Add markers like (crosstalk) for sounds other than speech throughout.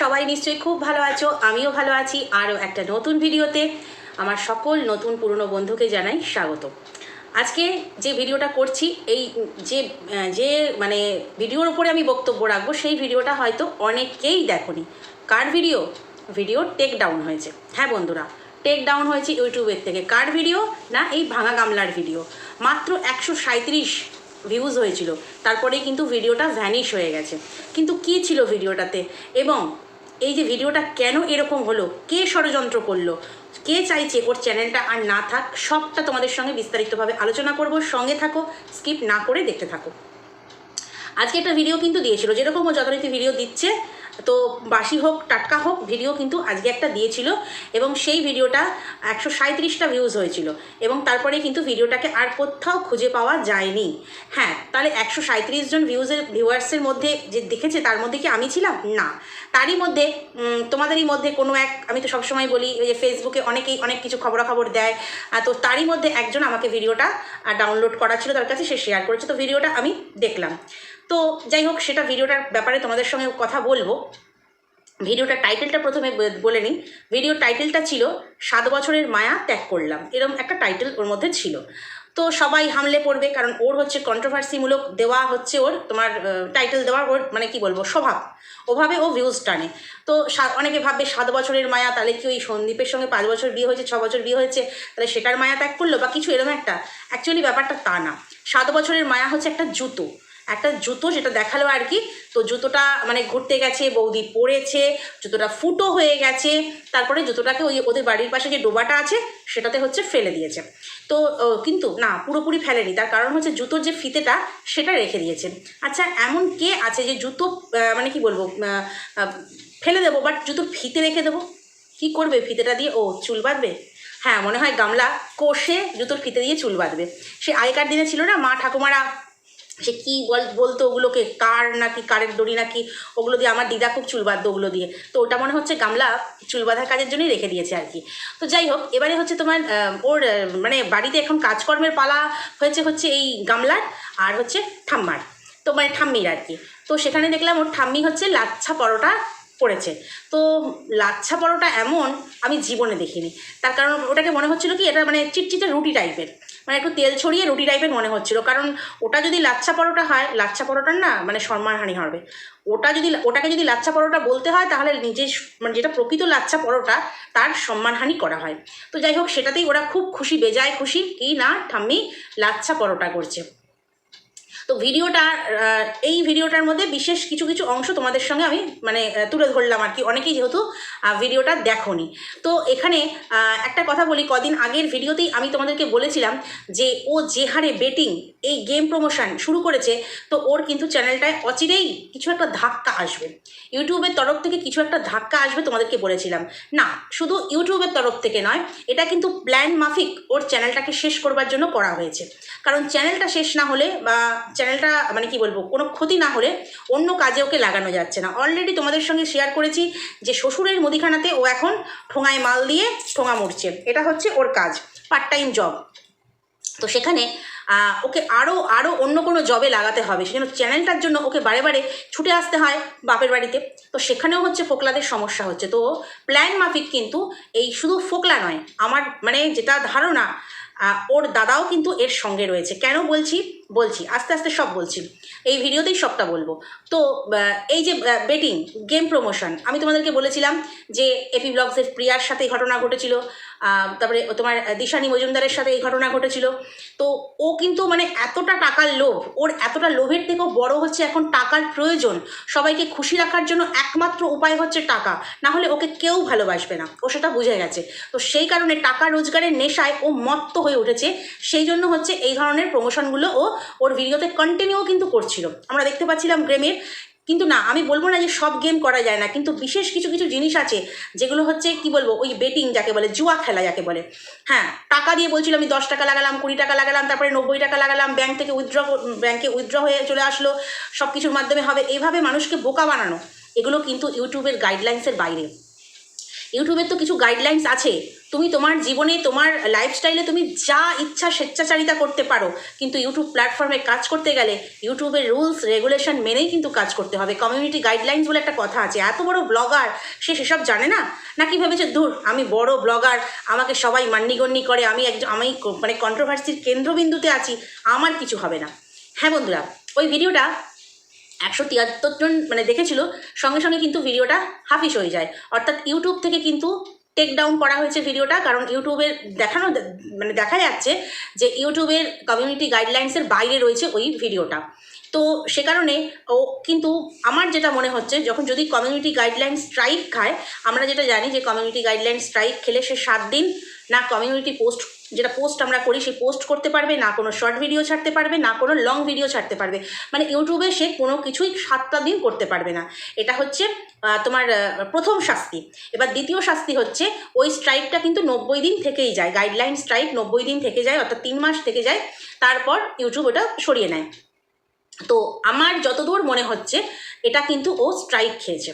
সবাই নিশ্চয়ই খুব ভালো আছো, আমিও ভালো আছি। আরও একটা নতুন ভিডিওতে আমার সকল নতুন পুরনো বন্ধুকে জানাই স্বাগত। আজকে যে ভিডিওটা করছি, এই যে যে মানে ভিডিওর উপরে আমি বক্তব্য রাখব, সেই ভিডিওটা হয়তো অনেকেই দেখোনি। কার ভিডিও? ভিডিও টেক ডাউন হয়েছে। হ্যাঁ বন্ধুরা, টেক ডাউন হয়েছে ইউটিউবের থেকে। কার ভিডিও? না, এই ভাঙা গামলার ভিডিও। মাত্র একশো সাঁত্রিশ ভিউজ হয়েছিল। তারপরেই কিন্তু ভিডিওটা ভ্যানিশ হয়ে গেছে। কিন্তু কি ছিল ভিডিওটাতে এবং এই যে ভিডিওটা কেন এরকম হলো? কে ষড়যন্ত্র করল? কে চাইছে ওর চ্যানেলটা আর না থাক? সবটা তোমাদের সঙ্গে বিস্তারিতভাবে আলোচনা করব। সঙ্গে থাকো স্কিপ না করে দেখতে থাকো। আজকে একটা ভিডিও কিন্তু দিয়েছিল। যেরকম ও যথারীতি ভিডিও দিচ্ছে তো বাসি হোক, টাটকা হোক ভিডিও কিন্তু আজকে একটা দিয়েছিল এবং সেই ভিডিওটা একশো সাঁত্রিশটা ভিউজ হয়েছিল এবং তারপরে কিন্তু ভিডিওটাকে আর কোথাও খুঁজে পাওয়া যায়নি। হ্যাঁ তাহলে একশো সাঁত্রিশ জন ভিউজের ভিউয়ার্সের মধ্যে যে দেখেছে, তার মধ্যে কি আমি ছিলাম? না। তারই মধ্যে তোমাদেরই মধ্যে কোনো এক, আমি তো সবসময় বলি যে ফেসবুকে অনেকেই অনেক কিছু খবরাখবর দেয় তো তারই মধ্যে একজন আমাকে ভিডিওটা ডাউনলোড করা ছিল, তার কাছে সে শেয়ার করেছে, তো ভিডিওটা আমি দেখলাম। তো যাই হোক, সেটা ভিডিওটার ব্যাপারে তোমাদের সঙ্গে কথা বলব। ভিডিওটার টাইটেলটা প্রথমে বলে নিই। ভিডিওর টাইটেলটা ছিল, সাত বছরের মায়া ত্যাগ করলাম। এরকম একটা টাইটেল ওর মধ্যে ছিল। তো সবাই হামলে পড়বে, কারণ ওর হচ্ছে কন্ট্রোভার্সিমূলক দেওয়া হচ্ছে ওর, তোমার টাইটেল দেওয়ার ওর মানে কি বলব, স্বভাব। ওভাবে ও ভিউজ টানে। তো অনেকে ভাববে সাত বছরের মায়া, তাহলে কি ওই সন্দীপের সঙ্গে পাঁচ বছর বিয়ে হয়েছে, ছ বছর বিয়ে হয়েছে, তাহলে সেটার মায়া ত্যাগ করল বা কিছু এরকম একটা। অ্যাকচুয়ালি ব্যাপারটা তা না। সাত বছরের মায়া হচ্ছে একটা জুতো। একটা জুতো যেটা দেখাল আর কি। তো জুতোটা মানে ঘুরতে গেছে, বৌদি পরেছে, জুতোটা ফুটো হয়ে গেছে, তারপরে জুতোটাকে ওই ওদের বাড়ির পাশে যে ডোবাটা আছে, সেটাতে হচ্ছে ফেলে দিয়েছে। তো কিন্তু না, পুরোপুরি ফেলেনি। তার কারণ হচ্ছে জুতোর যে ফিতেটা, সেটা রেখে দিয়েছে। আচ্ছা এমন কে আছে যে জুতো মানে কি বলব ফেলে দেবো, বাট জুতোর ফিতে রেখে দেবো? কি করবে ফিতেটা দিয়ে? ও, চুল বাঁধবে? হ্যাঁ মনে হয় গামলা কষে জুতোর ফিতে দিয়ে চুল বাঁধবে। সে আগেকার দিনে ছিল না, মা ঠাকুমারা সে কী বল, বলতো ওগুলোকে? কার নাকি কারের দড়ি নাকি? ওগুলো দিয়ে আমার দিদা খুব চুল বাঁধতো ওগুলো দিয়ে। তো ওটা মনে হচ্ছে গামলা চুল বাঁধার কাজের জন্যই রেখে দিয়েছে আর কি। তো যাই হোক, এবারে হচ্ছে তোমার ওর মানে বাড়িতে এখন কাজকর্মের পালা হয়েছে হচ্ছে এই গামলার আর হচ্ছে ঠাম্মার, তো মানে ঠাম্মির আর কি। তো সেখানে দেখলাম ওর ঠাম্মি হচ্ছে লাচ্ছা পরোটা পড়েছে তো লাচ্ছা পরোটা এমন আমি জীবনে দেখিনি। তার কারণ ওটাকে মনে হচ্ছিল কি, এটা মানে চিটচিটে রুটি টাইপের মানে একটু তেল ছড়িয়ে রুটি টাইপের মনে হচ্ছিল। কারণ ওটা যদি লাচ্ছা পরোটা হয়, লাচ্ছা পরোটার না মানে সম্মানহানি হবে। ওটা যদি, ওটাকে যদি লাচ্ছা পরোটা বলতে হয়, তাহলে নিজের মানে যেটা প্রকৃত লাচ্ছা পরোটা, তার সম্মানহানি করা হয়। তো যাই হোক, সেটাতেই ওরা খুব খুশি, বেজায় খুশি, কি না ঠাম্মি, লাচ্ছা পরোটা করছে। তো ভিডিওটা এই ভিডিওটার মধ্যে বিশেষ কিছু কিছু অংশ তোমাদের সঙ্গে আমি মানে তুলে ধরলাম আর কি। অনেকেই যেহেতু ভিডিওটা দেখোনি। তো এখানে একটা কথা বলি, কদিন আগের ভিডিওতেই আমি তোমাদেরকে বলেছিলাম যে, ও যে হারে বেটিং এই গেম প্রমোশন শুরু করেছে, তো ওর কিন্তু চ্যানেলটায় অচিরেই কিছু একটা ধাক্কা আসবে। ইউটিউবের তরফ থেকে কিছু একটা ধাক্কা আসবে তোমাদেরকে বলেছিলাম। না, শুধু ইউটিউবের তরফ থেকে নয়, এটা কিন্তু প্ল্যান মাফিক ওর চ্যানেলটাকে শেষ করবার জন্য করা হয়েছে। কারণ চ্যানেলটা শেষ না হলে বা চ্যানেলটা মানে কি বলব, কোনো ক্ষতি না হলে অন্য কাজে ওকে লাগানো যাচ্ছে না। অলরেডি তোমাদের সঙ্গে শেয়ার করেছি যে শ্বশুরের মুদিখানাতে ও এখন ঠোঙায় মাল দিয়ে ঠোঙা মুড়ছে। এটা হচ্ছে ওর কাজ পার্ট টাইম জব তো সেখানে ওকে আরও আরও অন্য কোনো জবে লাগাতে হবে। সেজন্য চ্যানেলটার জন্য ওকে বারে বারে ছুটে আসতে হয় বাপের বাড়িতে। তো সেখানেও হচ্ছে ফোকলাদের সমস্যা হচ্ছে। তো প্ল্যান মাফিক কিন্তু এই শুধু ফোকলা নয়, আমার মানে যেটা ধারণা ওর দাদাও কিন্তু এর সঙ্গে রয়েছে। কেন বলছি? বলছি, আস্তে আস্তে সব বলছি। এই ভিডিওতেই সবটা বলব। তো এই যে বেটিং গেম প্রমোশন আমি তোমাদেরকে বলেছিলাম যে এপি ব্লগসের প্রিয়ার সাথে এই ঘটনা ঘটেছিল তারপরে তোমার দিশানি মজুমদারের সাথে এই ঘটনা ঘটেছিল। তো ও কিন্তু মানে এতটা টাকার লোভ, ওর এতটা লোভের থেকেও বড় হচ্ছে এখন টাকার প্রয়োজন। সবাইকে খুশি রাখার জন্য একমাত্র উপায় হচ্ছে টাকা। না হলে ওকে কেউ ভালোবাসবে না। ও সেটা বুঝে গেছে। তো সেই কারণে টাকা রোজগারের নেশায় ও মত্ত হয়ে উঠেছে। সেই জন্য হচ্ছে এই ধরনের প্রমোশনগুলো ও ওর ভিডিওতে কন্টিনিউ কিন্তু করছিল। আমরা দেখতে পাচ্ছিলাম গেমের কিন্তু না, আমি বলব না যে সব গেম করা যায় না, কিন্তু বিশেষ কিছু কিছু জিনিস আছে, যেগুলো হচ্ছে কি বলব, ওই বেটিং যাকে বলে, জুয়া খেলা যাকে বলে। হ্যাঁ টাকা দিয়ে বলছিল, আমি দশ টাকা লাগালাম, কুড়ি টাকা লাগালাম, তারপরে নব্বই টাকা লাগালাম ব্যাংক থেকে উইথড্র ব্যাংকে উইথড্র হয়ে চলে আসলো সব কিছুর মাধ্যমে হবে। এইভাবে মানুষকে বোকা বানানো, এগুলো কিন্তু ইউটিউবের গাইডলাইন্সের বাইরে। ইউটিউবের তো কিছু গাইডলাইন্স আছে। তুমি তোমার জীবনে, তোমার লাইফস্টাইলে তুমি যা ইচ্ছা স্বেচ্ছাচারিতা করতে পারো। কিন্তু ইউটিউব প্ল্যাটফর্মে কাজ করতে গেলে ইউটিউবের রুলস রেগুলেশন মেনেই কিন্তু কাজ করতে হবে। কমিউনিটি গাইডলাইন্স বলে একটা কথা আছে। এত বড় ব্লগার সে সেসব জানে না? নাকি ভেবেছে, ধুর, আমি বড় ব্লগার আমাকে সবাই মান্যিগণ্যি করে, আমি একজন, আমি মানে কন্ট্রোভার্সির কেন্দ্রবিন্দুতে আছি, আমার কিছু হবে না। হ্যাঁ বন্ধুরা, ওই ভিডিওটা একশো তিয়াত্তর জন মানে দেখেছিল, সঙ্গে সঙ্গে কিন্তু ভিডিওটা হাফিস হয়ে যায়। অর্থাৎ ইউটিউব থেকে কিন্তু টেক ডাউন করা হয়েছে ভিডিওটা, কারণ ইউটিউবের দেখানো মানে দেখা যাচ্ছে যে ইউটিউবের কমিউনিটি গাইডলাইন্সের বাইরে রয়েছে ওই ভিডিওটা। তো সে কারণে ও কিন্তু আমার যেটা মনে হচ্ছে, যখন যদি কমিউনিটি গাইডলাইন স্ট্রাইক খায়, আমরা যেটা জানি যে কমিউনিটি গাইডলাইন স্ট্রাইক খেলে সে সাত দিন না কমিউনিটি পোস্ট যেটা পোস্ট আমরা করি সেই পোস্ট করতে পারবে, না কোনো শর্ট ভিডিও ছাড়তে পারবে, না কোনো লং ভিডিও ছাড়তে পারবে। মানে ইউটিউবে সে কোনো কিছুই সাতটা দিন করতে পারবে না। এটা হচ্ছে তোমার প্রথম শাস্তি। এবার দ্বিতীয় শাস্তি হচ্ছে, ওই স্ট্রাইকটা কিন্তু নব্বই দিন থেকেই যায়। গাইডলাইন স্ট্রাইক নব্বই দিন থেকে যায়, অর্থাৎ তিন মাস থেকে যায়। তারপর ইউটিউব ওটা সরিয়ে নেয়। তো আমার যতদূর মনে হচ্ছে, এটা কিন্তু ও স্ট্রাইক খেয়েছে।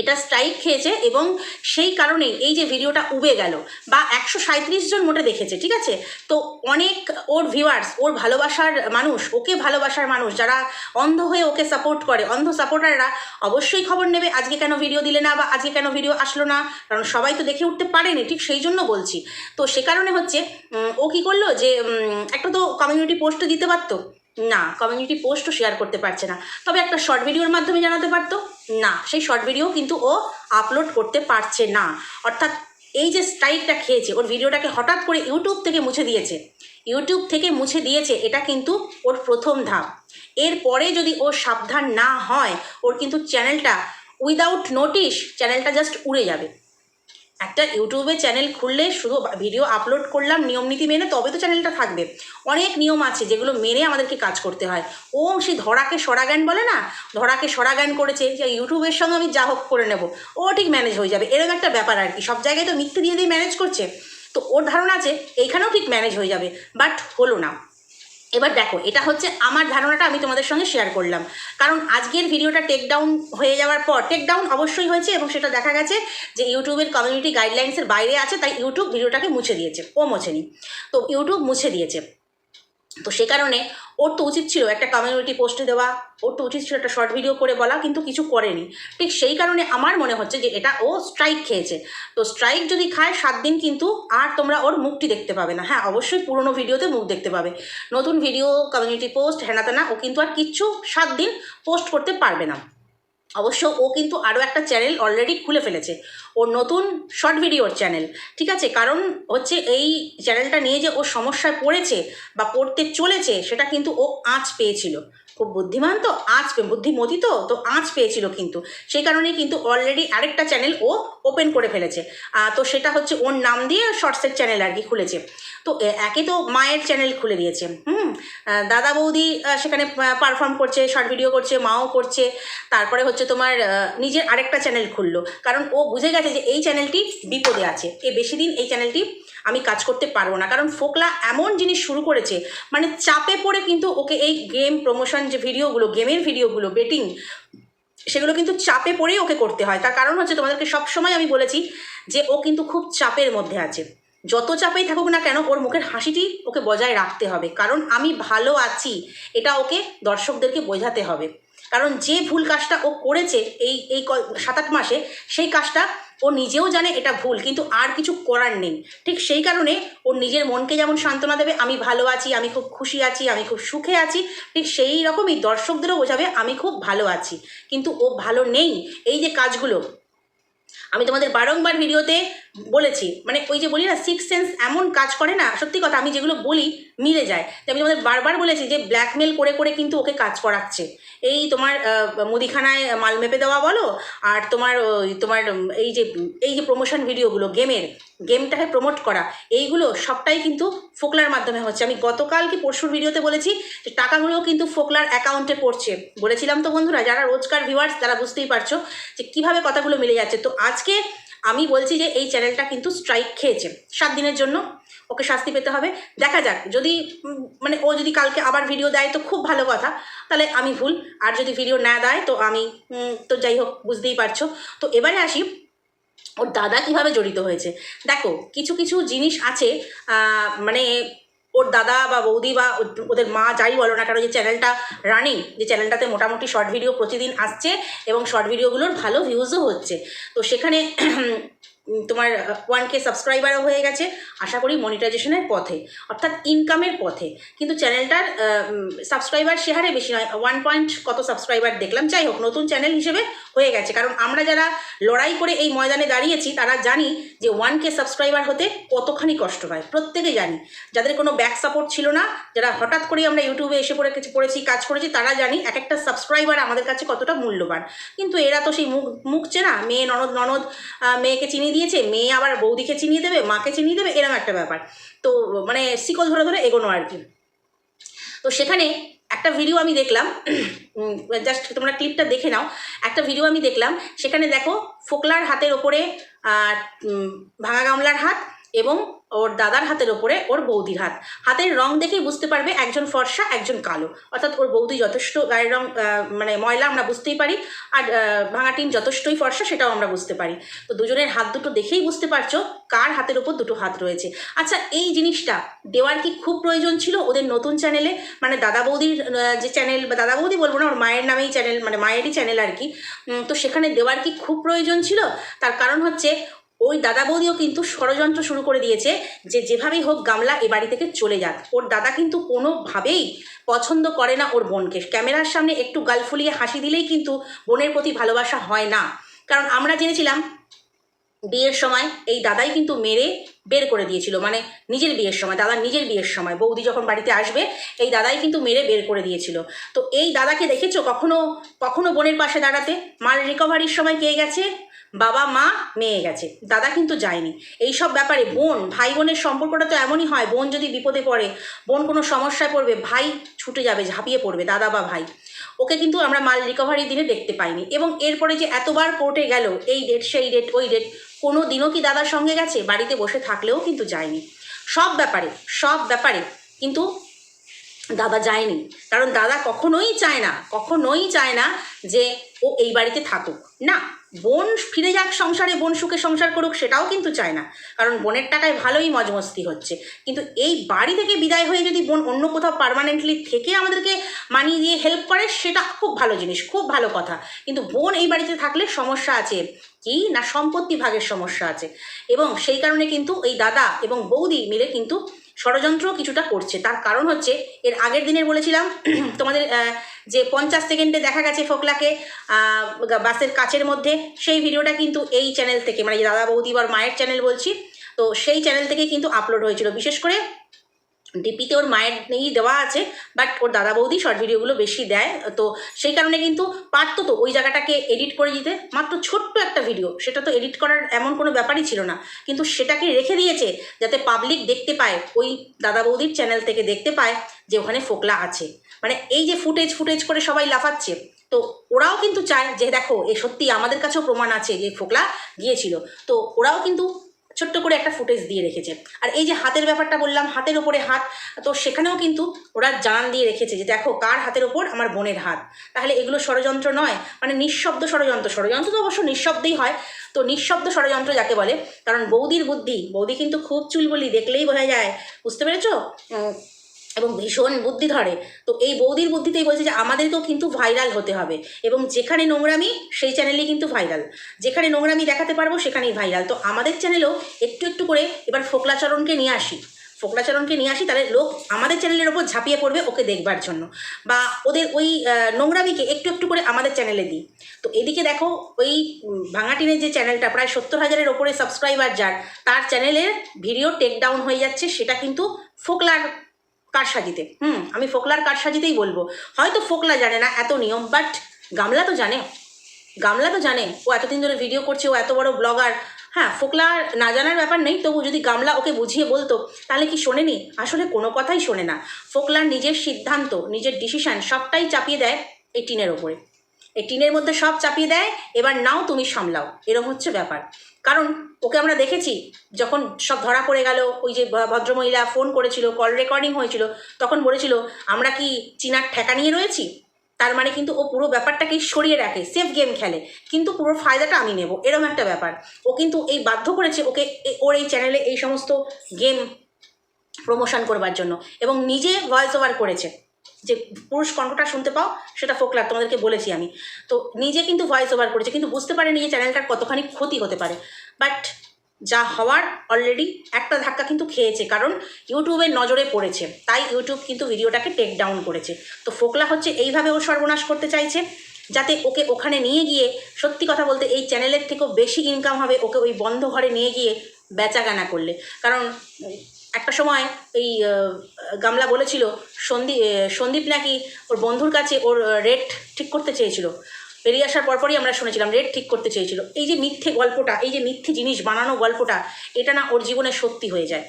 এটা স্ট্রাইক খেয়েছে এবং সেই কারণেই এই যে ভিডিওটা উবে গেল বা একশো সাঁত্রিশ জন মোটে দেখেছে, ঠিক আছে? তো অনেক ওর ভিউয়ার্স ওর ভালোবাসার মানুষ, ওকে ভালোবাসার মানুষ, যারা অন্ধ হয়ে ওকে সাপোর্ট করে, অন্ধ সাপোর্টাররা অবশ্যই খবর নেবে, আজকে কেন ভিডিও দিলে না বা আজকে কেন ভিডিও আসলো না, কারণ সবাই তো দেখে উঠতে পারেনি, ঠিক সেই জন্য বলছি। তো সে কারণে হচ্ছে ও কি করল যে একটা তো কমিউনিটি পোস্ট দিতে পারতো না কমিউনিটি পোস্টও শেয়ার করতে পারছে না। তবে একটা শর্ট ভিডিওর মাধ্যমে জানাতে পারতো? না, সেই শর্ট ভিডিও কিন্তু ও আপলোড করতে পারছে না। অর্থাৎ এই যে স্ট্রাইকটা খেয়েছে, ওর ভিডিওটাকে হঠাৎ করে ইউটিউব থেকে মুছে দিয়েছে। ইউটিউব থেকে মুছে দিয়েছে, এটা কিন্তু ওর প্রথম ধাপ। এরপরে যদি ও সাবধান না হয়, ওর কিন্তু চ্যানেলটা উইদাউট নোটিশ চ্যানেলটা জাস্ট উড়ে যাবে। একটা ইউটিউবে চ্যানেল খুললে শুধু ভিডিও আপলোড করলাম, নিয়ম নীতি মেনে তবে তো চ্যানেলটা থাকবে। অনেক নিয়ম আছে যেগুলো মেনে আমাদেরকে কাজ করতে হয়। ও সে ধরাকে সরাজ্ঞান বলে না? ধরাকে সরাজ্ঞান করেছে, যে ইউটিউবের সঙ্গে আমি যা হোক করে নেব, ও ঠিক ম্যানেজ হয়ে যাবে। এরকম একটা ব্যাপার আর কি। সব জায়গায় তো মিথ্যে দিয়ে দিয়ে ম্যানেজ করছে। তো ওর ধারণা আছে, এইখানেও ঠিক ম্যানেজ হয়ে যাবে বাট হলো না। এবার দেখো, এটা হচ্ছে আমার ধারণাটা আমি তোমাদের সঙ্গে শেয়ার করলাম। কারণ আজকের ভিডিওটা টেকডাউন হয়ে যাওয়ার পর টেকডাউন অবশ্যই হয়েছে এবং সেটা দেখা গেছে যে ইউটিউবের কমিউনিটি গাইডলাইন্সের বাইরে আছে, তাই ইউটিউব ভিডিওটাকে মুছে দিয়েছে ও মোছেনি তো ইউটিউব মুছে দিয়েছে। তো সে কারণে ওর তো উচিত ছিল একটা কমিউনিটি পোস্টে দেওয়া, ওর তো উচিত ছিল একটা শর্ট ভিডিও করে বলা, কিন্তু কিছু করেনি। ঠিক সেই কারণে আমার মনে হচ্ছে যে এটা ও স্ট্রাইক খেয়েছে। তো স্ট্রাইক যদি খায়, সাত দিন কিন্তু আর তোমরা ওর মুখটি দেখতে পাবে না। হ্যাঁ অবশ্যই পুরনো ভিডিওতে মুখ দেখতে পাবে। নতুন ভিডিও কমিউনিটি পোস্ট হেনাতেনা ও কিন্তু আর কিচ্ছু সাত দিন পোস্ট করতে পারবে না। অবশ্য ও কিন্তু আরও একটা চ্যানেল অলরেডি খুলে ফেলেছে। ওর নতুন শর্ট ভিডিওর চ্যানেল ঠিক আছে? কারণ হচ্ছে এই চ্যানেলটা নিয়ে যে ও সমস্যায় পড়েছে বা পড়তে চলেছে, সেটা কিন্তু ও আঁচ পেয়েছিল। খুব বুদ্ধিমান তো আঁচ বুদ্ধিমতী তো তো আঁচ পেয়েছিল কিন্তু। সেই কারণেই কিন্তু অলরেডি আরেকটা চ্যানেল ও ওপেন করে ফেলেছে। তো সেটা হচ্ছে ওর নাম দিয়ে শর্টসের চ্যানেল আর কি খুলেছে। তো একে তো মায়ের চ্যানেল খুলে দিয়েছে। হুম? দাদা বৌদি সেখানে পারফর্ম করছে শর্ট ভিডিও করছে, মাও করছে। তারপরে হচ্ছে তোমার নিজের আরেকটা চ্যানেল খুললো। কারণ ও বুঝে গেছে যে এই চ্যানেলটি বিপদে আছে। এ বেশি দিন এই চ্যানেলটি আমি কাজ করতে পারব না। কারণ ফোকলা এমন জিনিস শুরু করেছে মানে চাপে পড়ে কিন্তু ওকে এই গেম প্রমোশন যে ভিডিওগুলো গেমের ভিডিওগুলো বেটিং সেগুলো কিন্তু চাপে পড়েই ওকে করতে হয়। তার কারণ হচ্ছে তোমাদেরকে সবসময় আমি বলেছি যে ও কিন্তু খুব চাপের মধ্যে আছে। যত চাপেই থাকুক না কেন, ওর মুখের হাসিটি ওকে বজায় রাখতে হবে। কারণ আমি ভালো আছি, এটা ওকে দর্শকদেরকে বোঝাতে হবে। কারণ যে ভুল কাজটা ও করেছে এই এই সাত আট মাসে, সেই কাজটা ও নিজেও জানে এটা ভুল, কিন্তু আর কিছু করার নেই। ঠিক সেই কারণে ওর নিজের মনকে যেমন সান্ত্বনা দেবে, আমি ভালো আছি, আমি খুব খুশি আছি, আমি খুব সুখে আছি, ঠিক সেই রকমই দর্শকদেরও বোঝাবে, আমি খুব ভালো আছি। কিন্তু ও ভালো নেই, এই যে কাজগুলো, আমি তোমাদের বারংবার ভিডিওতে বলেছি। মানে ওই যে বলি না সিক্স সেন্স এমন কাজ করে না, সত্যি কথা আমি যেগুলো বলি মিলে যায়। তো আমি তোমাদের বারবার বলেছি যে ব্ল্যাকমেল করে করে কিন্তু ওকে কাজ করাচ্ছে। এই তোমার মুদিখানায় মাল মেপে দেওয়া বলো, আর তোমার ওই তোমার এই যে এই যে প্রমোশন ভিডিওগুলো গেমের গেমটাকে প্রমোট করা, এইগুলো সবটাই কিন্তু ফোকলার মাধ্যমে হচ্ছে। আমি গতকাল কি পরশুর ভিডিওতে বলেছি যে টাকাগুলো কিন্তু ফোকলার অ্যাকাউন্টে পড়ছে। বলেছিলাম তো বন্ধুরা, যারা রোজকার ভিউয়ার্স তারা বুঝতেই পারছ যে কীভাবে কথাগুলো মিলে যাচ্ছে। তো আজকে আমি বলছি যে এই চ্যানেলটা কিন্তু স্ট্রাইক খেয়েছে। সাত দিনের জন্য ওকে শাস্তি পেতে হবে। দেখা যাক, যদি মানে ও যদি কালকে আবার ভিডিও দেয় তো খুব ভালো কথা। তাহলে আমি ভুল। আর যদি ভিডিও না দেয় তো আমি তো যাই হোক, বুঝতেই পারছ। তো এবারে আসি, ওর দাদা কীভাবে জড়িত হয়েছে? দেখো, কিছু কিছু জিনিস আছে মানে ওর দাদা বা বৌদি বা ওদের মা যাই বলো না কেন, যে চ্যানেলটা রানিং যে চ্যানেলটাতে মোটামুটি শর্ট ভিডিও প্রতিদিন আসছে এবং শর্ট ভিডিওগুলোর ভালো ভিউজও হচ্ছে। তো সেখানে তোমার ওয়ান কে সাবস্ক্রাইবারও হয়ে গেছে। আশা করি মনিটাইজেশনের পথে, অর্থাৎ ইনকামের পথে। কিন্তু চ্যানেলটার সাবস্ক্রাইবার সে হারে বেশি নয় ওয়ান পয়েন্ট কত সাবস্ক্রাইবার দেখলাম। যাই হোক, নতুন চ্যানেল হিসেবে হয়ে গেছে। কারণ আমরা যারা লড়াই করে এই ময়দানে দাঁড়িয়েছি, তারা জানি যে ওয়ান কে সাবস্ক্রাইবার হতে কতখানি কষ্ট হয়। প্রত্যেকে জানি। যাদের কোনো ব্যাক সাপোর্ট ছিল না, যারা হঠাৎ করেই আমরা ইউটিউবে এসে পড়ে পড়েছি কাজ করেছি, তারা জানি এক একটা সাবস্ক্রাইবার আমাদের কাছে কতটা মূল্যবান। কিন্তু এরা তো সেই মুখ মুখছে না মেয়ে ননদ ননদ মেয়েকে মেয়েকে চিনিয়ে দিয়েছে, মেয়ে আবার বৌদিকে চিনিয়ে দেবে, মাকে চিনিয়ে দেবে এরকম একটা ব্যাপার। তো মানে শিকল ধরে ধরে এগোনো আর কি। তো সেখানে একটা ভিডিও আমি দেখলাম জাস্ট তোমরা ক্লিপটা দেখে নাও। একটা ভিডিও আমি দেখলাম, সেখানে দেখো, ফোকলার হাতের ওপরে ভাঙা গামলার হাত এবং ওর দাদার হাতের ওপরে ওর বৌদির হাত। হাতের রং দেখেই বুঝতে পারবে একজন ফর্সা, একজন কালো। অর্থাৎ ওর বৌদি যথেষ্ট গায়ের রং মানে ময়লা আমরা বুঝতেই পারি আর ভাঙা টিন যথেষ্টই ফর্সা সেটাও আমরা বুঝতে পারি। তো দুজনের হাত দুটো দেখেই বুঝতে পারছ কার হাতের ওপর দুটো হাত রয়েছে। আচ্ছা এই জিনিসটা দেওয়ার কি খুব প্রয়োজন ছিল ওদের নতুন চ্যানেলে? মানে দাদা বৌদির যে চ্যানেল বা দাদা বৌদি বলব না, ওর মায়ের নামেই চ্যানেল মানে মায়েরই চ্যানেল আর কি। তো সেখানে দেওয়ার কি খুব প্রয়োজন ছিল? তার কারণ হচ্ছে ওই দাদা বৌদিও কিন্তু ষড়যন্ত্র শুরু করে দিয়েছে যে যেভাবেই হোক গামলা এ বাড়ি থেকে চলে যাক। ওর দাদা কিন্তু কোনোভাবেই পছন্দ করে না ওর বোনকে। ক্যামেরার সামনে একটু গাল ফুলিয়ে হাসি দিলেই কিন্তু বোনের প্রতি ভালোবাসা হয় না। কারণ আমরা জেনেছিলাম বিয়ের সময় এই দাদাই কিন্তু মেরে বের করে দিয়েছিল মানে নিজের বিয়ের সময়, দাদার নিজের বিয়ের সময়। বৌদি যখন বাড়িতে আসবে, এই দাদাই কিন্তু মেরে বের করে দিয়েছিল। তো এই দাদাকে দেখেছ কখনো কখনো বোনের পাশে দাঁড়াতে? মাল রিকভারির সময় কে গেছে? বাবা, মা, মেয়ে গেছে। দাদা কিন্তু যায়নি। এই সব ব্যাপারে বোন ভাই বোনের সম্পর্কটা তো এমনই হয়, বোন যদি বিপদে পড়ে, বোন কোনো সমস্যায় পড়বে, ভাই ছুটে যাবে, ঝাঁপিয়ে পড়বে, দাদা বা ভাই। ওকে কিন্তু আমরা মাল রিকভারির দিনে দেখতে পাইনি। এবং এরপরে যে এতবার কোর্টে গেল, এই ডেট সেই ডেট ওই ডেট কোনো দিনও কি দাদার সঙ্গে গেছে? বাড়িতে বসে থাকলেও কিন্তু যায়নি। সব ব্যাপারে সব ব্যাপারে কিন্তু দাদা যায়নি। কারণ দাদা কখনোই চায় না, কখনোই চায় না যে ও এই বাড়িতে থাকুক। না বোন ফিরে যাক সংসারে, বোন সুখে সংসার করুক সেটাও কিন্তু চায় না। কারণ বোনের টাকায় ভালোই মজমস্তি হচ্ছে। কিন্তু এই বাড়ি থেকে বিদায় হয়ে যদি বোন অন্য কোথাও পার্মানেন্টলি থেকে আমাদেরকে মানিয়ে দিয়ে হেল্প করে, সেটা খুব ভালো জিনিস, খুব ভালো কথা। কিন্তু বোন এই বাড়িতে থাকলে সমস্যা আছে কি না সম্পত্তি ভাগের সমস্যা আছে। এবং সেই কারণে কিন্তু এই দাদা এবং বৌদি মিলে কিন্তু ষড়যন্ত্র কিছুটা করছে। তার কারণ হচ্ছে, এর আগের দিনের বলেছিলাম, (clears throat) তোমাদের যে পঞ্চাশ সেকেন্ডে দেখা গেছে ফোকলাকে বাসের কাচের মধ্যে, সেই ভিডিওটা কিন্তু এই চ্যানেল থেকে মানে দাদা বৌদি বা মায়ের চ্যানেল বলছি, তো সেই চ্যানেল থেকে কিন্তু আপলোড হয়েছিল। বিশেষ করে ডিপিতে ওর মায়ের নেই দেওয়া আছে বাট ওর দাদা বৌদি শর্ট ভিডিওগুলো বেশি দেয়, তো সেই কারণে কিন্তু পারতো তো ওই জায়গাটাকে এডিট করে দিতে। মাত্র ছোট্ট একটা ভিডিও সেটা তো এডিট করার এমন কোনো ব্যাপারই ছিল না। কিন্তু সেটাকে রেখে দিয়েছে যাতে পাবলিক দেখতে পায়, ওই দাদা বৌদির চ্যানেল থেকে দেখতে পায় যে ওখানে ফোকলা আছে। মানে এই যে ফুটেজ ফুটেজ করে সবাই লাফাচ্ছে, তো ওরাও কিন্তু চায় যে দেখো, এ সত্যি আমাদের কাছেও প্রমাণ আছে যে ফোকলা গিয়েছিল। তো ওরাও কিন্তু ছোট্ট করে একটা ফুটেজ দিয়ে রেখেছে। আর এই যে হাতের ব্যাপারটা বললাম, হাতের ওপরে হাত, তো সেখানেও কিন্তু ওরা জানান দিয়ে রেখেছে যে, দেখো, কার হাতের ওপর আমার বোনের হাত? তাহলে এগুলো ষড়যন্ত্র নয় মানে নিঃশব্দ ষড়যন্ত্র। ষড়যন্ত্র তো অবশ্য নিঃশব্দেই হয়। তো নিঃশব্দ ষড়যন্ত্র যাকে বলে, কারণ বৌদির বুদ্ধি, বৌদি কিন্তু খুব চুলবলি, দেখলেই বোঝা যায়। বুঝতে পেরেছ? এবং ভীষণ বুদ্ধি ধরে। তো এই বৌদির বুদ্ধিতেই বলছে যে, আমাদেরকেও কিন্তু ভাইরাল হতে হবে। এবং যেখানে নোংরামি, সেই চ্যানেলেই কিন্তু ভাইরাল যেখানে নোংরামি দেখাতে পারব, সেখানেই ভাইরাল তো আমাদের চ্যানেলেও একটু একটু করে এবার ফোকলাচরণকে নিয়ে আসি। ফোকলাচরণকে নিয়ে আসি, তাহলে লোক আমাদের চ্যানেলের ওপর ঝাঁপিয়ে পড়বে ওকে দেখবার জন্য। বা ওদের ওই নোংরামিকে একটু একটু করে আমাদের চ্যানেলে দিই। তো এদিকে দেখো, ওই ভাঙাটিনের যে চ্যানেলটা প্রায় সত্তর হাজারের ওপরে সাবস্ক্রাইবার যার, তার চ্যানেলের ভিডিও টেক ডাউন হয়ে যাচ্ছে, সেটা কিন্তু ফোকলার কারসাজিতে। হুম, আমি ফোকলার কারসাজিতেই বলব। হয়তো ফোকলা জানে না এত নিয়ম বাট গামলা তো জানে। গামলা তো জানে। ও এতদিন ধরে ভিডিও করছে, ও এত বড় ব্লগার হ্যাঁ ফোকলা না জানার ব্যাপার নেই, তবু যদি গামলা ওকে বুঝিয়ে বলতো, তাহলে কি শোনেনি? আসলে কোনো কথাই শোনে না। ফোকলার নিজের সিদ্ধান্ত, নিজের ডিসিশান সবটাই চাপিয়ে দেয় এই টিনের ওপরে। এই টিনের মধ্যে সব চাপিয়ে দেয়, এবার নাও তুমি সামলাও। এরকম হচ্ছে ব্যাপার। কারণ ওকে আমরা দেখেছি যখন সব ধরা পড়ে গেল, ওই যে ভদ্রমহিলা ফোন করেছিল কল রেকর্ডিং হয়েছিল, তখন বলেছিল, আমরা কি চীনার ঠেকা নিয়ে রয়েছি? তার মানে কিন্তু ও পুরো ব্যাপারটাকে সরিয়ে রাখে সেফ গেম খেলে। কিন্তু পুরো ফায়দাটা আমি নেব এরকম একটা ব্যাপার। ও কিন্তু এই বাধ্য করেছে ওকে ওর এই চ্যানেলে এই সমস্ত গেম প্রমোশন করবার জন্য এবং নিজে ভয়েস ওভার করেছে। যে পুরুষ কণ্ঠটা শুনতে পাও, সেটা ফোকলার, তোমাদেরকে বলেছি আমি। তো নিজে কিন্তু ভয়েস ওভার করেছে, কিন্তু বুঝতে পারেনি যে চ্যানেলটার কতখানি ক্ষতি হতে পারে। বাট যা হওয়ার অলরেডি একটা ধাক্কা কিন্তু খেয়েছে, কারণ ইউটিউবের নজরে পড়েছে। তাই ইউটিউব কিন্তু ভিডিওটাকে টেক ডাউন করেছে। তো ফোকলা হচ্ছে এইভাবে ও সর্বনাশ করতে চাইছে, যাতে ওকে ওখানে নিয়ে গিয়ে সত্যি কথা বলতে এই চ্যানেলের থেকেও বেশি ইনকাম হবে, ওকে ওই বন্ধ ঘরে নিয়ে গিয়ে বেচাগানা করলে। কারণ একটা সময় এই গামলা বলেছিল, সন্দীপ সন্দীপ নাকি ওর বন্ধুর কাছে ওর রেট ঠিক করতে চেয়েছিল। বেরিয়ে আসার পরপরই আমরা শুনেছিলাম রেট ঠিক করতে চেয়েছিল। এই যে মিথ্যে গল্পটা, এই যে মিথ্যে জিনিস বানানো গল্পটা, এটা না ওর জীবনে সত্যি হয়ে যায়।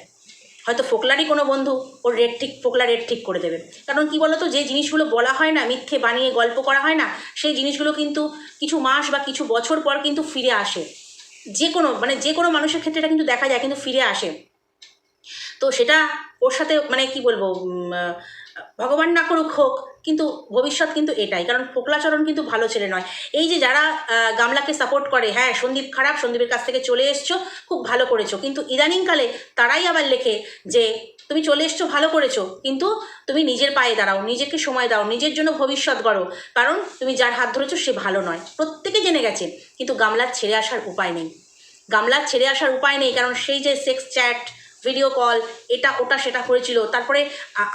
হয়তো ফোকলারই কোনো বন্ধু ওর রেট ঠিক, ফোকলা রেট ঠিক করে দেবে। কারণ কি বলতো, যে জিনিসগুলো বলা হয় না, মিথ্যে বানিয়ে গল্প করা হয় না, সেই জিনিসগুলো কিন্তু কিছু মাস বা কিছু বছর পর কিন্তু ফিরে আসে। যে কোনো মানে যে কোনো মানুষের ক্ষেত্রে এটা কিন্তু দেখা যায়, কিন্তু ফিরে আসে। তো সেটা ওর সাথে মানে কি বলব ভগবান না করুক হোক, কিন্তু ভবিষ্যৎ কিন্তু এটাই। কারণ ফোকলাচরণ কিন্তু ভালো ছেলে নয়। এই যে যারা গামলাকে সাপোর্ট করে হ্যাঁ সন্দীপ খারাপ, সন্দীপের কাছ থেকে চলে এসছো, খুব ভালো করেছ। কিন্তু ইদানিংকালে তারাই আবার লেখে যে, তুমি চলে এসছো, ভালো করেছ, কিন্তু তুমি নিজের পায়ে দাঁড়াও, নিজেকে সময় দাও, নিজের জন্য ভবিষ্যৎ গড়ো। কারণ তুমি যার হাত ধরেছো, সে ভালো নয়। প্রত্যেকে জেনে গেছে, কিন্তু গামলার ছেড়ে আসার উপায় নেই। গামলার ছেড়ে আসার উপায় নেই, কারণ সেই যে সেক্স চ্যাট ভিডিও কল এটা, ওটা, সেটা করেছিল। তারপরে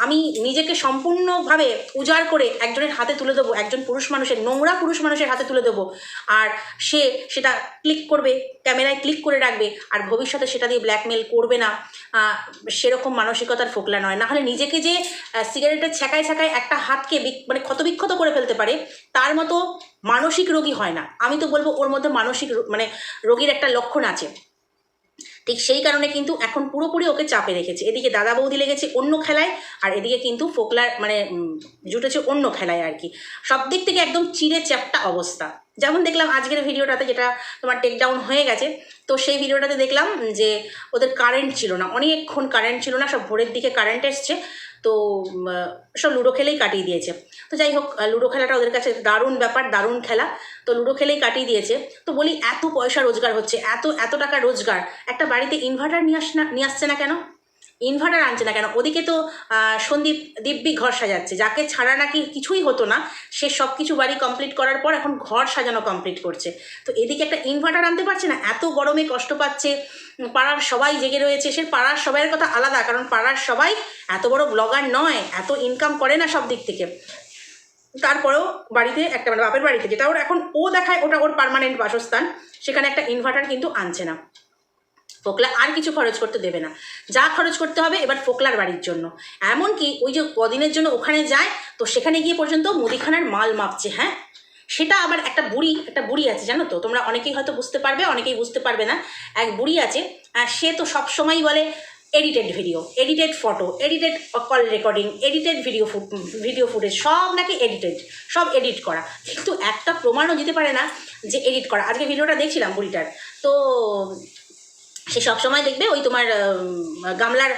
আমি নিজেকে সম্পূর্ণভাবে উজাড় করে একজনের হাতে তুলে দেবো, একজন পুরুষ মানুষের, নোংরা পুরুষ মানুষের হাতে তুলে দেবো। আর সে সেটা ক্লিক করবে, ক্যামেরায় ক্লিক করে রাখবে, আর ভবিষ্যতে সেটা দিয়ে ব্ল্যাকমেল করবে না। সেরকম মানসিকতার ফোকলা নয়। নাহলে নিজেকে যে সিগারেটের ছ্যাঁকায় ছ্যাঁকায় একটা হাতকে মানে ক্ষতবিক্ষত করে ফেলতে পারে, তার মতো মানসিক রোগী হয় না। আমি তো বলব, ওর মধ্যে মানসিক মানে রোগীর একটা লক্ষণ আছে। ঠিক সেই কারণে কিন্তু এখন পুরোপুরি ওকে চাপে রেখেছে। এদিকে দাদা বৌদি লেগেছে অন্য খেলায় আর এদিকে কিন্তু ফোকলার মানে জুটেছে অন্য খেলায় আর কি। সব দিক থেকে একদম চিড়ে চ্যাপটা অবস্থা। যেমন দেখলাম আজকের ভিডিওটাতে যেটা তোমার টেকডাউন হয়ে গেছে, তো সেই ভিডিওটাতে দেখলাম যে ওদের কারেন্ট ছিল না, অনেকক্ষণ কারেন্ট ছিল না, সব ভোরের দিকে কারেন্ট এসছে। তো সব লুডো খেলেই কাটিয়ে দিয়েছে। তো যাই হোক লুডো খেলাটা ওদের কাছে দারুণ ব্যাপার, দারুণ খেলা। তো লুডো খেলেই কাটিয়ে দিয়েছে। তো বলি, এত পয়সা রোজগার হচ্ছে, এত এত টাকা রোজগার। একটা বাড়িতে ইনভার্টার নিয়ে আস না নিয়ে আসছে না কেন? ইনভার্টার আনছে না কেন? ওদিকে তো সন্দীপ দিব্যি ঘর সাজাচ্ছে। যাকে ছাড়া নাকি কিছুই হতো না, সে সব কিছু বাড়ি কমপ্লিট করার পর এখন ঘর সাজানো কমপ্লিট করছে। তো এদিকে একটা ইনভার্টার আনতে পারছে না, এত গরমে কষ্ট পাচ্ছে। পাড়ার সবাই জেগে রয়েছে, সে পাড়ার সবাইয়ের কথা আলাদা, কারণ পাড়ার সবাই এত বড় ব্লগার নয়, এত ইনকাম করে না সব দিক থেকে। তারপরেও বাড়িতে একটা মানে বাপের বাড়িতে, যেটা ওর এখন, ও দেখায় ওটা ওর পার্মানেন্ট বাসস্থান, সেখানে একটা ইনভার্টার কিন্তু আনছে না। ফোকলা আর কিছু খরচ করতে দেবে না। যা খরচ করতে হবে এবার ফোকলার বাড়ির জন্য। এমনকি ওই যে কদিনের জন্য ওখানে যায়, তো সেখানে গিয়ে পর্যন্ত মুদিখানার মাল মাপছে হ্যাঁ? সেটা আবার একটা বুড়ি একটা বুড়ি আছে, জানো তো? তোমরা অনেকেই হয়তো বুঝতে পারবে, অনেকেই বুঝতে পারবে না। এক বুড়ি আছে সে তো সব সময়ই বলে edited video edited photo edited call recording edited video foot video footage সব নাকি এডিটেড সব এডিট করা। কিন্তু একটা প্রমাণও দিতে পারে না যে এডিট করা। আজকে ভিডিওটা দেখছিলাম বুড়িটার। তো সে সবসময় দেখবে ওই তোমার গামলার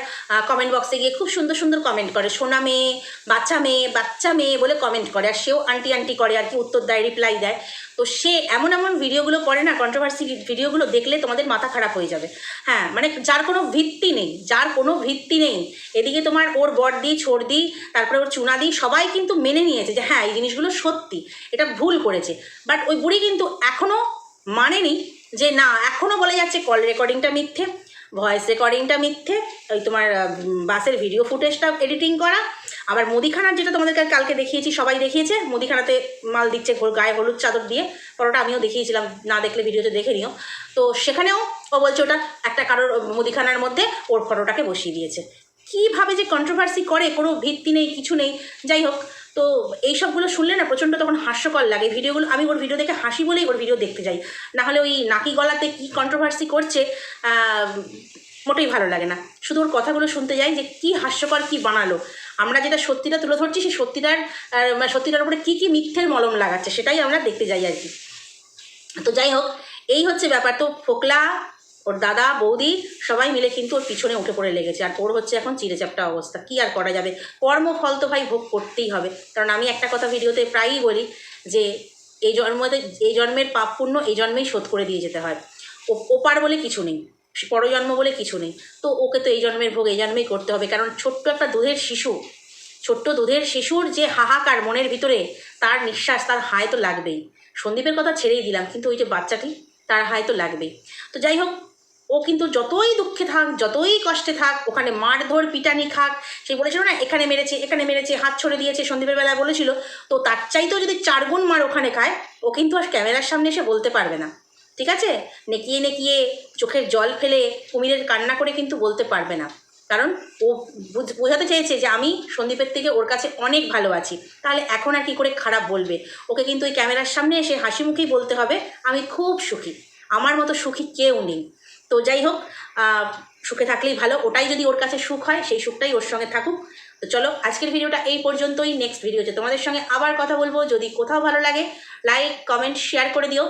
কমেন্ট বক্সে গিয়ে খুব সুন্দর সুন্দর কমেন্ট করে। সোনা মেয়ে, বাচ্চা মেয়ে বাচ্চা মেয়ে বলে কমেন্ট করে। আর সেও আন্টি আন্টি করে, আর কি উত্তর দেয় রিপ্লাই দেয়। তো সে এমন এমন ভিডিওগুলো করে না কন্ট্রোভার্সি ভিডিওগুলো দেখলে তোমাদের মাথা খারাপ হয়ে যাবে। হ্যাঁ মানে যার কোনো ভিত্তি নেই, যার কোনো ভিত্তি নেই। এদিকে তোমার ওর বড়দি দিই তারপরে ওর চুনা দিই, সবাই কিন্তু মেনে নিয়েছে যে হ্যাঁ এই জিনিসগুলো সত্যি, এটা ভুল করেছে। বাট ওই বুড়ি কিন্তু এখনও মানেনি যে না এখনও বলে যাচ্ছে কল রেকর্ডিংটা মিথ্যে ভয়েস রেকর্ডিংটা মিথ্যে, ওই তোমার বাসের ভিডিও ফুটেজটা এডিটিং করা। আবার মুদিখানার যেটা তোমাদেরকে কালকে দেখিয়েছি, সবাই দেখিয়েছে, মুদিখানাতে মাল দিচ্ছে গায়ে হলুদ চাদর দিয়ে, পরোটা আমিও দেখিয়েছিলাম, না দেখলে ভিডিওতে দেখে নিও। তো সেখানেও ও বলছে ওটা একটা কারোর মুদিখানার মধ্যে ওর ফটোটাকে বসিয়ে দিয়েছে। কীভাবে যে কন্ট্রোভার্সি করে, কোনো ভিত্তি নেই, কিছু নেই, যাই হোক। তো এই সবগুলো শুনলে না প্রচণ্ড তখন হাস্যকর লাগে। ভিডিওগুলো, আমি ওর ভিডিও দেখে হাসি বলেই ওর ভিডিও দেখতে যাই। নাহলে ওই নাকি গলাতে কী কন্ট্রোভার্সি করছে মোটেই ভালো লাগে না। শুধু ওর কথাগুলো শুনতে যাই যে কী হাস্যকর, কী বানালো। আমরা যেটা সত্যিটা তুলে ধরছি, সেই সত্যিটার মানে সত্যিটার উপরে কী কী মিথ্যের মলম লাগাচ্ছে, সেটাই আমরা দেখতে যাই আর কি। তো যাই হোক, এই হচ্ছে ব্যাপার। তো ফোকলা ওর দাদা, বৌদি সবাই মিলে কিন্তু ওর পিছনে উঠে পড়ে লেগেছে। আর ওর হচ্ছে এখন চিড়েচাপটা অবস্থা। কি আর করা যাবে? কর্মফল তো ভাই ভোগ করতেই হবে। কারণ আমি একটা কথা ভিডিওতে প্রায়ই বলি যে, এই জন্মতে, এই জন্মের পাপ পুণ্য এই জন্মেই শোধ করে দিয়ে যেতে হয়। ও- ওপার বলে কিছু নেই, পরজন্ম বলে কিছু নেই। তো ওকে তো এই জন্মের ভোগ এই জন্মেই করতে হবে। কারণ ছোট্ট একটা দুধের শিশু, ছোট্ট দুধের শিশুর যে হাহাকার মনের ভিতরে তার নিঃশ্বাস, তার হায় তো লাগবেই। সন্দীপের কথা ছেড়েই দিলাম, কিন্তু ওই যে বাচ্চাটি, তার হায় তো লাগবেই। তো যাই হোক ও কিন্তু যতই দুঃখে থাক, যতই কষ্টে থাক, ওখানে মারধর, পিটানি খাক, সে বলেছিল না, এখানে মেরেছে এখানে মেরেছে, হাত ছড়ে দিয়েছে সন্দীপের বেলায় বলেছিল। তো তার চাইতেও যদি চারগুণ মার ওখানে খায়, ও কিন্তু আর ক্যামেরার সামনে এসে বলতে পারবে না। ঠিক আছে? নেকিয়ে নেকিয়ে চোখের জল ফেলে কুমিরের কান্না করে কিন্তু বলতে পারবে না। কারণ ও বুঝ- বোঝাতে চেয়েছে যে আমি সন্দীপের থেকে ওর কাছে অনেক ভালো আছি। তাহলে এখন আর কি করে খারাপ বলবে? ওকে কিন্তু ওই ক্যামেরার সামনে এসে হাসি মুখেই বলতে হবে, আমি খুব সুখী। আমার মতো সুখী কেউ নেই। তো যাই হোক সুখে থাকলেই ভালো। ওটাই যদি ওর কাছে সুখ হয়, সেই সুখটাই ওর সঙ্গে থাকুক। তো চলো, আজকের ভিডিওটা এই পর্যন্তই। নেক্সট ভিডিওতে তোমাদের সঙ্গে আবার কথা বলব। যদি কোথাও ভালো লাগে লাইক কমেন্ট শেয়ার করে দিও।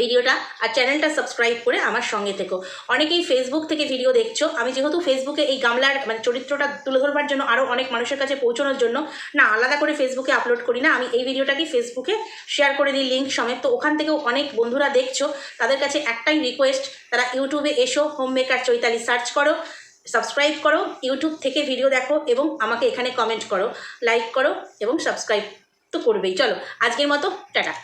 ভিডিওটা আর চ্যানেলটা সাবস্ক্রাইব করে আমার সঙ্গে থেকো। অনেকেই ফেসবুক থেকে ভিডিও দেখছ। আমি যেহেতু ফেসবুকে এই গামলার মানে চরিত্রটা তুলে ধরবার জন্য আরও অনেক মানুষের কাছে পৌঁছানোর জন্য, না, আলাদা করে ফেসবুকে আপলোড করি না। আমি এই ভিডিওটাকে ফেসবুকে শেয়ার করে দিই লিঙ্ক সমেত। তো ওখান থেকেও অনেক বন্ধুরা দেখছ, তাদের কাছে একটাই রিকোয়েস্ট তারা ইউটিউবে এসো হোম মেকার চৈতালি সার্চ করো সাবস্ক্রাইব করো ইউটিউব থেকে ভিডিও দেখো এবং আমাকে এখানে কমেন্ট করো লাইক করো এবং সাবস্ক্রাইব তো করবেই। চলো, আজকের মতো, টাটা।